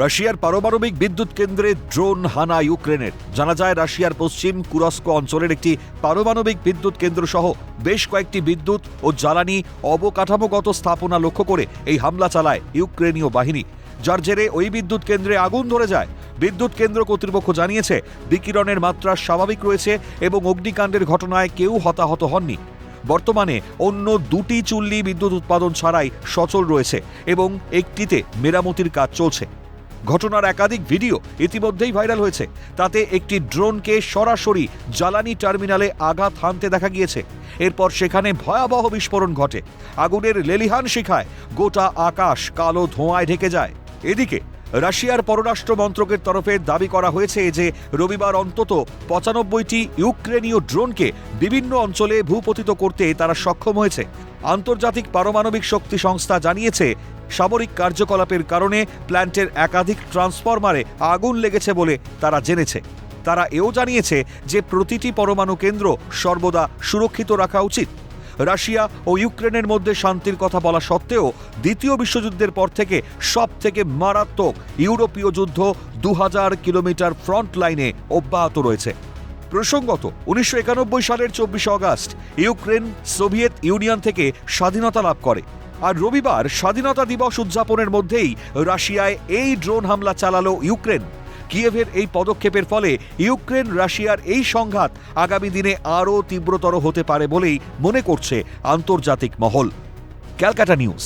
রাশিয়ার পারমাণবিক বিদ্যুৎ কেন্দ্রে ড্রোন হানা ইউক্রেনের। জানা যায়, রাশিয়ার পশ্চিম কুরস্ক অঞ্চলের একটি পারমাণবিক বিদ্যুৎ কেন্দ্র সহ বেশ কয়েকটি বিদ্যুৎ ও জ্বালানি অবকাঠামোগত স্থাপনা লক্ষ্য করে এই হামলা চালায় ইউক্রেনীয় বাহিনী। যার জেরে ওই বিদ্যুৎ কেন্দ্রে আগুন ধরে যায়। বিদ্যুৎ কেন্দ্র কর্তৃপক্ষ জানিয়েছে, বিকিরণের মাত্রা স্বাভাবিক রয়েছে এবং অগ্নিকাণ্ডের ঘটনায় কেউ হতাহত হননি। বর্তমানে অন্য দুটি চুল্লি বিদ্যুৎ উৎপাদন ছাড়াই সচল রয়েছে এবং একটিতে মেরামতির কাজ চলছে। ঘটনার একাধিক ভিডিও ইতিমধ্যেই ভাইরাল হয়েছে। তাতে একটি ড্রোনকে সরাসরি জ্বালানি টার্মিনালে আঘাত হানতে দেখা গিয়েছে। এরপর সেখানে ভয়াবহ বিস্ফোরণ ঘটে। আগুনের লেলিহান শিখায়, গোটা আকাশ কালো ধোঁয়ায় ঢেকে যায়। এদিকে, রাশিয়ার পররাষ্ট্র মন্ত্রকের তরফে দাবি করা হয়েছে যে, রবিবার অন্তত পঁচানব্বইটি ইউক্রেনীয় ড্রোনকে বিভিন্ন অঞ্চলে ভূপতিত করতে তারা সক্ষম হয়েছে। আন্তর্জাতিক পারমাণবিক শক্তি সংস্থা জানিয়েছে সামরিক কার্যকলাপের কারণে প্ল্যান্টের একাধিক ট্রান্সফরমারে আগুন লেগেছে বলে তারা জেনেছে। তারা এও জানিয়েছে যে প্রতিটি পরমাণু কেন্দ্র সর্বদা সুরক্ষিত রাখা উচিত। রাশিয়া ও ইউক্রেনের মধ্যে শান্তির কথা বলা সত্ত্বেও দ্বিতীয় বিশ্বযুদ্ধের পর থেকে সব থেকে মারাত্মক ইউরোপীয় যুদ্ধ দু হাজার কিলোমিটার ফ্রন্ট লাইনে অব্যাহত রয়েছে। প্রসঙ্গত, উনিশশো একানব্বই সালের চব্বিশে অগাস্ট ইউক্রেন সোভিয়েত ইউনিয়ন থেকে স্বাধীনতা লাভ করে। আর রবিবার স্বাধীনতা দিবস উদযাপনের মধ্যেই রাশিয়ায় এই ড্রোন হামলা চালালো ইউক্রেন। কিয়েভের এই পদক্ষেপের ফলে ইউক্রেন রাশিয়ার এই সংঘাত আগামী দিনে আরও তীব্রতর হতে পারে বলেই মনে করছে আন্তর্জাতিক মহল। ক্যালকাটা নিউজ।